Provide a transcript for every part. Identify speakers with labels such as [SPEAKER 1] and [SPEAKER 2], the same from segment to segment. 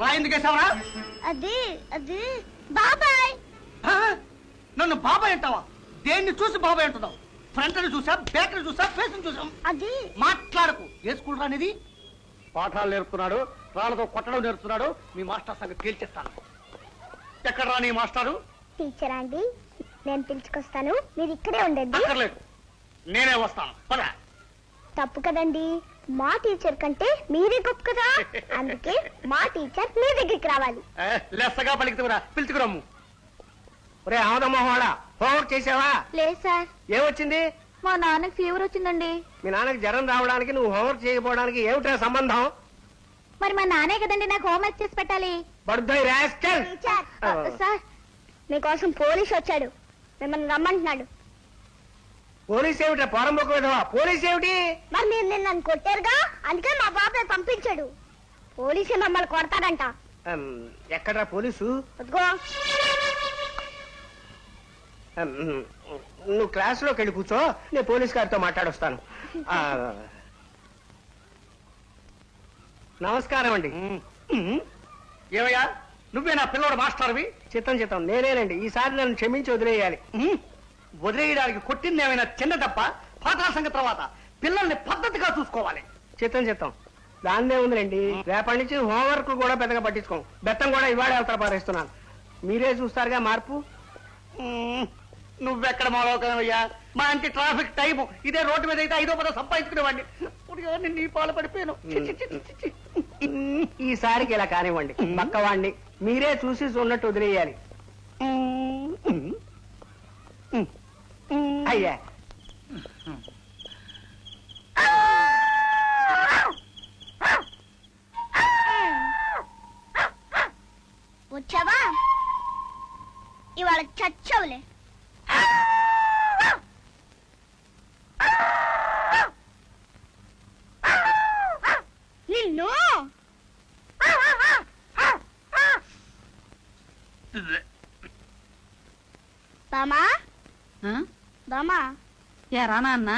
[SPEAKER 1] రా ఎందుకు వేసావరా?
[SPEAKER 2] అది అది బాబాయ్.
[SPEAKER 1] ఆ? నన్ను బాబాయ్ అంటావా? దేన్ని చూసి బాబాయ్ అంటున్నావు? ఫ్రంట్ని చూసా బ్యాక్ని చూసా ఫేస్ని చూసా?
[SPEAKER 2] అది.
[SPEAKER 1] మాట్లాడకు. ఏ స్కూల్ రానిది పాఠాలు నేర్పుతున్నాడు రాళ్ళతో కొట్టడం నేర్పుతున్నాడు మీ మాస్టర్ సంగతి తేల్చేస్తాను. ఎక్కడ రా నీ మాస్టారు?
[SPEAKER 2] టీచర్ అండి? నేను పిలుచుకొస్తాను మీరు ఇక్కడే ఉండండి.
[SPEAKER 1] అక్కర్లేదు. నేనే వస్తాను. పద.
[SPEAKER 2] తప్పు కదండి. మా టీచర్ కంటే మీరే గొప్ప కదా? అందుకే మా టీచర్ మీ దగ్గరికి రావాలి.
[SPEAKER 1] లెస్సగా పలికితురా పిలుచుకురమ్ము. ఒరే ఆమదమ్మవాడ హోంవర్క్ చేసావా?
[SPEAKER 2] లేదు సార్.
[SPEAKER 1] ఏమొచ్చింది?
[SPEAKER 2] మా నాన్నకి ఫీవర్ వచ్చిందండి.
[SPEAKER 1] మీ నాన్నకి జ్వరం రావడానికి నువ్వు హోంవర్క్ చేయకపోవడానికి ఏమిటా సంబంధం?
[SPEAKER 2] మరి మా నాన్నే కదండి నాకు హోంవర్క్ చేసి పెట్టాలి.
[SPEAKER 1] బడుద్దాయి రాస్కల్
[SPEAKER 2] సార్ మీకోసం పోలీస్ వచ్చాడు. మిమ్మల్ని రమ్మంటున్నాడు.
[SPEAKER 1] పోలీస్ ఏమిటా పోరంబొక్క విధవా? పోలీస్ ఏమిటి
[SPEAKER 2] మరి మీరు నిన్న నన్ను కొట్టారుగా? అందుకే మా బాబాయ్ పంపించాడు. పోలీసే మమ్మల్ని కొడతాడంట.
[SPEAKER 1] ఎక్కడ్రా పోలీసు?
[SPEAKER 2] అదిగో.
[SPEAKER 1] అమ్, నువ్వు క్లాసులోకి వెళ్ళి కూర్చో నేను పోలీస్ గారితో మాట్లాడొస్తాను. నమస్కారం అండి. ఏమయ్యా నువ్వే నా పిల్లడు మాస్టర్వి? చిత్తం చిత్తం. నేనేనండి. ఈసారి నన్ను క్షమించి వదిలేయాలి. వదిలేయడానికి కొట్టింది ఏమైనా చిన్న తప్ప? పాఠాల సంగతి తర్వాత. పిల్లల్ని పద్ధతిగా చూసుకోవాలి. చిత్తం చిత్తం దాన్నే ఉందిలేండి. రేపటి నుంచి హోంవర్క్ కూడా పెద్దగా పట్టించుకోం. బెత్తం కూడా ఇవాళ అవతల పారేస్తున్నాను. మీరే చూస్తారుగా మార్పు? నువ్వెక్కడ మాలోకమయ్యా మా అంటి ట్రాఫిక్ టైం ఇదే రోడ్డు మీద అయితే ఐదో పదో సంపాదించుకునేవాడిని. నీ పాలు పడిపోయాను. ఈసారికి ఇలా కానివ్వండి. పక్కవాడిని మీరే చూసి చూడనట్టు వదిలేయాలి. అయ్యా.
[SPEAKER 2] వచ్చావా? ఇవాళ చచ్చవులే. నిన్ను? బామా? బామా
[SPEAKER 3] ఎరా నాన్న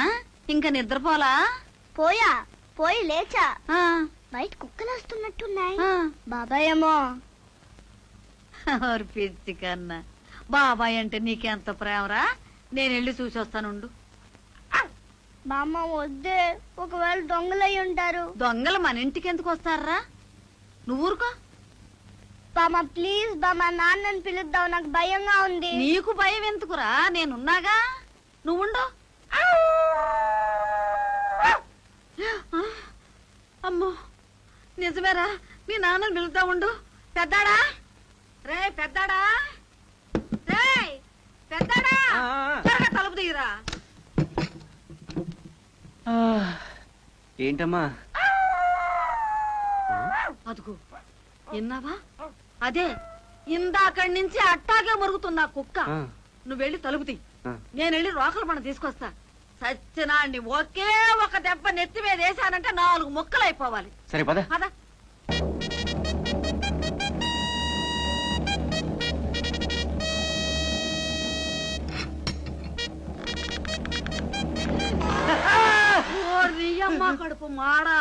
[SPEAKER 3] ఇంకా నిద్రపోలా?
[SPEAKER 2] పోయా పోయి లేచా.
[SPEAKER 3] ఆ,
[SPEAKER 2] బయట కుక్కలు వస్తున్నట్టున్నాయి
[SPEAKER 3] ఆ.
[SPEAKER 2] బాబాయ్ ఏమో
[SPEAKER 3] ఓరి పిచ్చి కన్నా. బాబాయ్ అంటే నీకెంత ప్రేమరా? నేను వెళ్ళి చూసి వస్తానుండు
[SPEAKER 2] బామ్మ వద్దే ఒకవేళ దొంగలై ఉంటారు.
[SPEAKER 3] దొంగలు మన ఇంటికి ఎందుకు వస్తారా? నువ్వు ఊరుకో
[SPEAKER 2] బామ్మ ప్లీజ్ బామ్మ నాన్నని పిలుద్దాం. నాకు భయంగా ఉంది.
[SPEAKER 3] నీకు భయం ఎందుకురా నేనున్నాగా. నువ్వుండు. అమ్మో నిజమేరా మీ నాన్నని పిలుద్దా ఉండు. పెద్దాడా? రే పెద్దాడా? రే పెద్దాడా? త్వరగా తలుపు తీయరా.
[SPEAKER 4] ఏంటమ్మా?
[SPEAKER 3] అదుగు విన్నావా? అదే ఇందాకడి నుంచి అట్టాగే మరుగుతున్నా కుక్క. నువ్వు వెళ్ళి తలుపు తీ. నేను వెళ్ళి రోకల పండు తీసుకొస్తా. సత్యనాండి ఒకే ఒక దెబ్బ నెత్తి మీద వేసానంటే నాలుగు ముక్కలు అయిపోవాలి
[SPEAKER 4] సరే పద.
[SPEAKER 3] పద. అమ్మ కడుపు మాడా.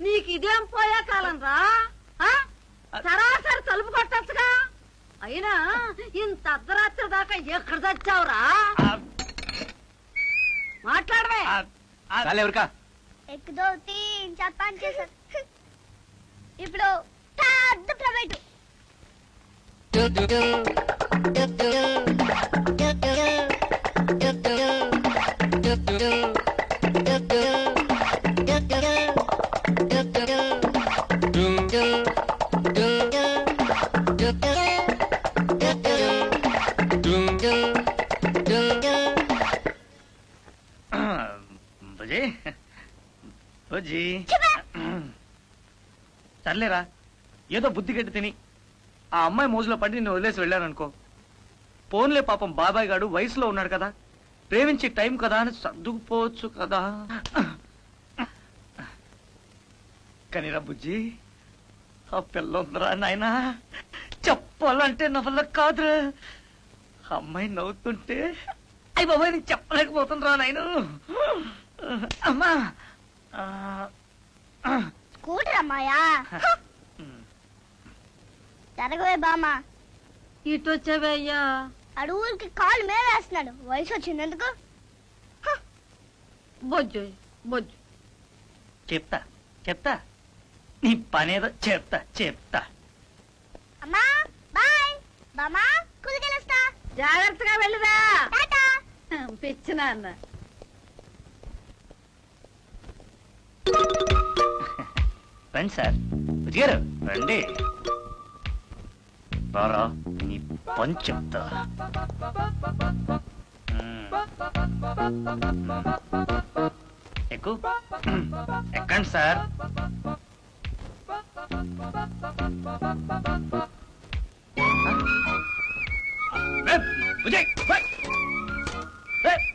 [SPEAKER 3] నీకు ఇదేం పోయే కాలం రా ఆ? సరాసరి తలుపు కొట్టచ్చుగా? అయినా ఇంత అర్ధరాత్రి దాకా ఎక్కడ చచ్చావురా మాట్లాడవే
[SPEAKER 4] చాలే ఎవరికా
[SPEAKER 2] తీన్ చెప్పని చేశారు ఇప్పుడు పెద్ద ప్రైవేట్
[SPEAKER 4] బుజీ సర్లేరా ఏదో బుద్ధి గట్టి తిని ఆ అమ్మాయి మోజులో పడి నిన్ను వదిలేసి వెళ్ళాననుకో పోన్లే పాపం బాబాయ్ గాడు వయసులో ఉన్నాడు కదా. ప్రేమించే టైం కదా అని సర్దుకుపోవచ్చు కదా. కనీరా బుజ్జి ఆ పిల్ల ఉందిరా నాయనా. చెప్పాలంటే నా వల్ల కాదురా అమ్మాయి నవ్వుతుంటే అయ్యి బాబాయ్ నీకు చెప్పలేకపోతుండ్రా నాయను. అమ్మా. కూటరమ్మాయా
[SPEAKER 2] జరగవే బామా
[SPEAKER 3] ఇటు వచ్చావయ్యా
[SPEAKER 2] అడుగులకి కాలు మేవేస్తున్నాడు. వయసు వచ్చిందెందుకు?
[SPEAKER 3] బొజ్జు బొజ్జు.
[SPEAKER 4] చెప్తా చెప్తా. నీ పనేదో చెప్తా చెప్తా.
[SPEAKER 2] అమ్మా బాయ్. బామా కుదికెళ్ళొస్తా
[SPEAKER 3] జాగ్రత్తగా వెళ్ళుదా పిచ్చిన అన్నా
[SPEAKER 4] రండి సార్ గారు రండి. బారా నీ పని చెప్తా. ఎక్కు. ఎక్కండి సార్ ఏ,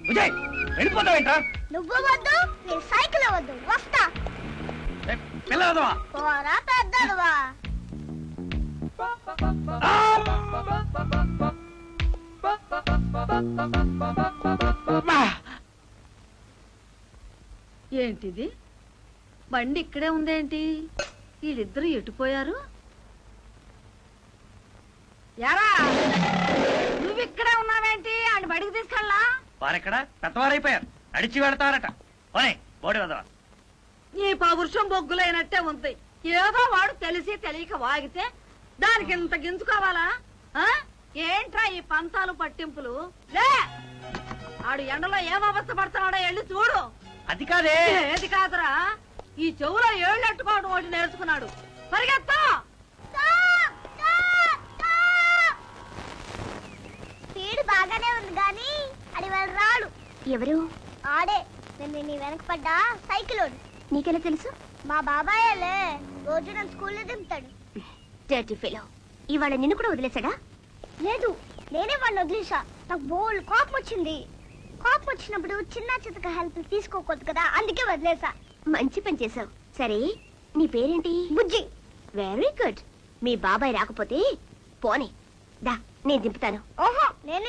[SPEAKER 4] బుజ్జయ్, వెళ్ళిపోతావేంట్రా?
[SPEAKER 2] నువ్వు వద్దు నీ సైకిల్ వద్దు. వస్తా.
[SPEAKER 4] ఏ, పిల్లవదవా
[SPEAKER 2] పోరా పెద్దలువా?
[SPEAKER 3] ఏంటిది? బండి ఇక్కడే ఉందేంటి? వీళ్ళిద్దరు ఎటుపోయారు యారా నువ్వు ఇక్కడే ఉన్నావేంటి? ఆయన బడికి తీసుకెళ్ళా
[SPEAKER 4] వారెక్కడ? పెద్దవారైపోయారు. అడిచి వెళ్తారట. పోనీ బోడి వదవా
[SPEAKER 3] నీ పౌరుషం బొగ్గులైనట్టే ఉంది. ఏదో వాడు తెలిసి తెలియక వాగితే దానికి ఇంత గింజుకోవాలా ఆ? ఏంట్రా ఈ పంతాలు పట్టింపులు? లే! ఆడు ఎండలో ఏం అవస్థ పడుతున్నాడో వెళ్ళి చూడు.
[SPEAKER 4] అది కాదే.
[SPEAKER 3] ఏది కాదురా. ఈ చెవులో ఏళ్ళు ఎట్టుకోవడం ఒకటి నేర్చుకున్నాడు. పరిగెత్తా!
[SPEAKER 2] స్పీడ్ బాగానే ఉంది కానీ అది వాళ్ళు రాడు ఎవరు? ఆడే. నేను నీ వెనక పడ్డా సైకిల్ నీకెలా తెలుసు? మా బాబాయేలే రోజు నన్ను స్కూల్లో దింపుతాడు. డర్టీ ఫెలో ఇవాళ నిన్ను కూడా వదిలేసాడా లేదు నేనే వాడిని వదిలేసా నాకు బోల్ కోపం వచ్చింది. కోపం వచ్చినప్పుడు చిన్న చితక హెల్ప్ తీసుకోకూడదు కదా అందుకే వదిలేసా మంచి పని చేసావు సరే నీ పేరేంటి? బుజ్జి. వెరీ గుడ్ మీ బాబాయ్ రాకపోతే పోనీ. దా నేను దింపుతాను. ఓహో నేను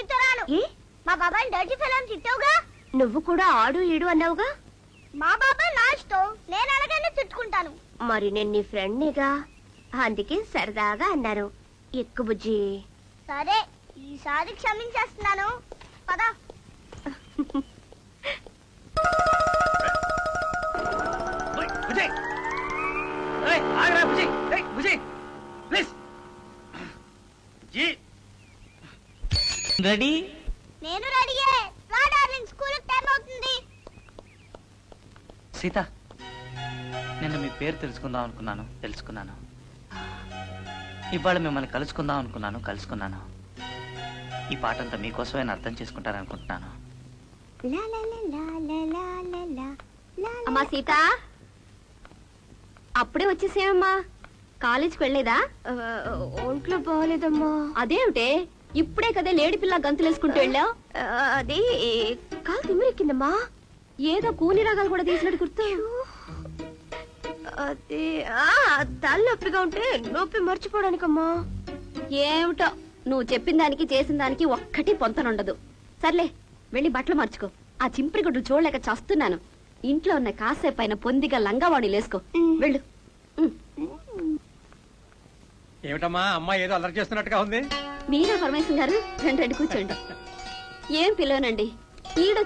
[SPEAKER 2] ఏ? మా బాబాయ్ డర్టీ ఫెలో అని తిట్టావుగా? నువ్వు కూడా ఆడు ఈడు అన్నావుగా? మా బాబాయ్ నా ఇష్టం. నేను అలాగనే తిట్టుకుంటాను. మరి నేను నీ ఫ్రెండ్ నీగా అందుకే సరదాగా అన్నాను ఎక్కు బుజ్జి. సరే ఈసారి క్షమించేస్తున్నాను. పదా.
[SPEAKER 4] ఓయ్, బుజ్జి. ఏయ్, ఆగరా బుజ్జి. ఏయ్, బుజ్జి. ప్లీజ్. జీ. రెడీ?
[SPEAKER 2] నేను రెడీయే.
[SPEAKER 4] సీత నిన్న మీ పేరు తెలుసుకుందాం అనుకున్నాను తెలుసుకున్నాను. ఇవాళ మిమ్మల్ని కలుసుకుందాం అనుకున్నాను కలుసుకున్నాను. ఈ పాట అంతా మీకోసమే అర్థం చేసుకుంటారనుకుంటున్నాను
[SPEAKER 5] అమ్మా సీత అప్పుడే వచ్చేసేమమ్మా కాలేజీకి వెళ్ళలేదా
[SPEAKER 2] ఒంట్లో బాగలేదమ్మా
[SPEAKER 5] అదేమిటే? ఇప్పుడే కదే లేడి పిల్ల గంతులేసుకుంటూ వెళ్ళావు?
[SPEAKER 2] అది కాలు తిమ్మిరెక్కిందమ్మా.
[SPEAKER 5] ఏదో కూని రాగాలు కూడా తీసినట్టు గుర్తు.
[SPEAKER 2] అది ఆ, తలనొప్పిగా ఉంటే నొప్పి మర్చిపోవడానికమ్మా.
[SPEAKER 5] ఏమిటో నువ్వు చెప్పిన దానికి చేసిన దానికి ఒక్కటి పొంతనుండదు. సర్లే వెళ్ళి బట్టలు మార్చుకో. ఆ చింపిరి గుడ్డు చూడలేక చస్తున్నాను. ఇంట్లో ఉన్న కాసేపు పైన పొందిగా లంగావాణి లేసుకో. వెళ్ళు.
[SPEAKER 6] ఏమిటమ్మా అమ్మాయి ఏదో అల్లరి చేస్తున్నట్టుగా ఉంది?
[SPEAKER 5] మీరా పరమేశ్వరం గారు రండి రండి కూర్చోండి. ఏం పిలవనండి ఈడ